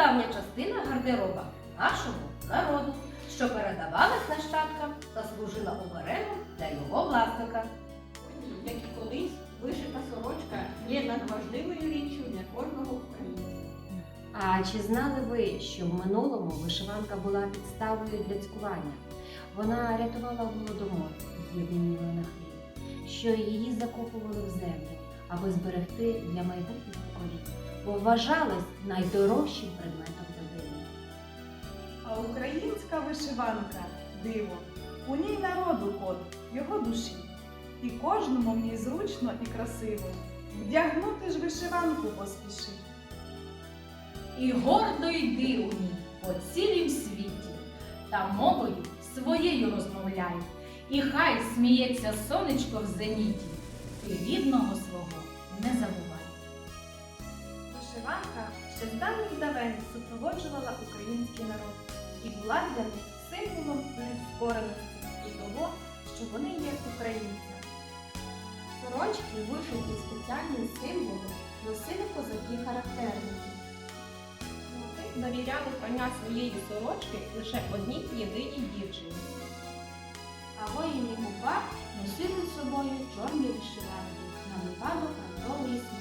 Прадавня частина гардероба нашого народу, що передавалась нащадкам та служила оберегом для його власника. Як і колись, вишита сорочка є надважливою річчю для кожного українця. А чи знали ви, що в минулому вишиванка була підставою для цькування? Вона рятувала голодомор з'єднання на хліб, що її закопували в землю, аби зберегти для майбутніх поколінь, бо вважалась найдорожчим предметом родини. А українська вишиванка диво. У ній народу код, його душі. І кожному в ній зручно і красиво. Вдягнути ж вишиванку поспіши. І гордо йди у ній по цілім світі, та мовою своєю розмовляй, і хай сміється сонечко в зеніті, ти рідного свого ще з давніх давен супроводжувала український народ і була для них символом нескореності і того, що вони є українцями. Сорочки, вишиті спеціальним символом, носили козаки-характерники. Вони довіряли прання своєї сорочки лише одній єдиній дівчині. А воїни УПА носили з собою чорні вишиванки на випадок раптової смерті.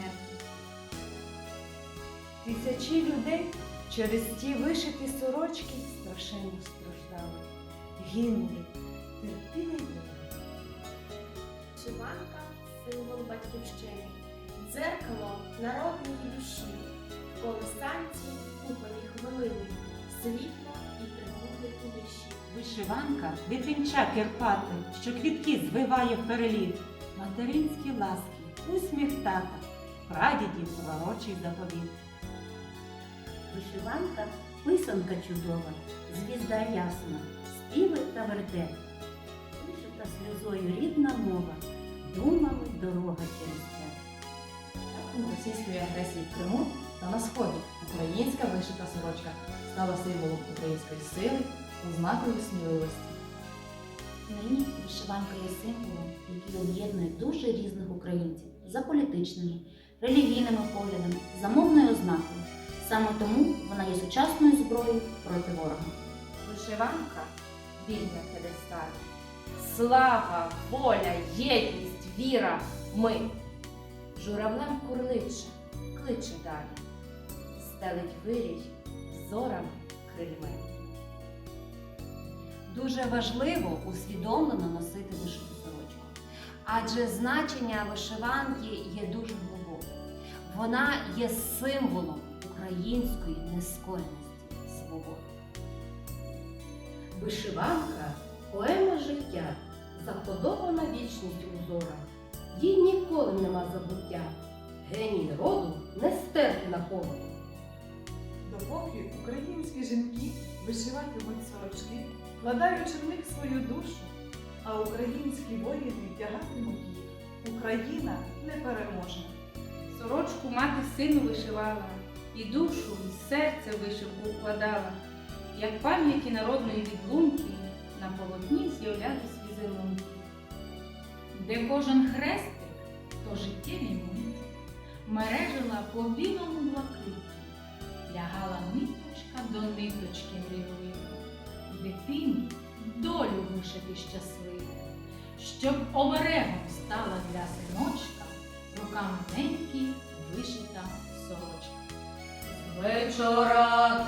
Тисячі людей через ті вишиті сорочки страшенно страждали, гинули, терпіли й долю. Вишиванка символ батьківщини, дзеркало народної душі, колесанці куполі хвилини, світло і тривоги у душі. Вишиванка дитинча Кирпати, що квітки звиває в переліт, материнські ласки, усміх тата, прадідів пророчий заповіт. Вишиванка писанка чудова, звізда ясна, співи та вертеп. Вишита сльозою рідна мова, думами дорога через це. Початком російської агресії в Криму та на сході українська вишита сорочка стала символом української сили, ознакою сміливості. Нині вишиванка є символом, який об'єднує дуже різних українців за політичними, релігійними поглядами, за мовною ознакою. Саме тому вона є сучасною зброєю проти ворога. Вишиванка вільна п'єдесталь. Слава, воля, єдність, віра, ми. Журавлем курличе, кличе далі, стелить вирій зорами крильми. Дуже важливо усвідомлено носити вишиту сорочку, адже значення вишиванки є дуже глибоким. Вона є символом української нескореності свободи. Вишиванка поема життя, закодована вічність узора. Їй ніколи нема забуття. Геній роду не стерти на повну. Допоки українські жінки вишиватимуть сорочки, вкладаючи в них свою душу, а українські воїни вдягатимуть їх, Україна непереможна. Сорочку мати сину вишивала, і душу, і серце вишивку вкладала, як пам'яті народної відлунки на полотні з'являлись візерунки. Де кожен хрестик, то життєві мить, мережила по білому блакиті, лягала ниточка до ниточки мрійливо, дитині долю вишити щасливу, щоб оберегом стала для синочка руками неньки вишита сорочка. Вечора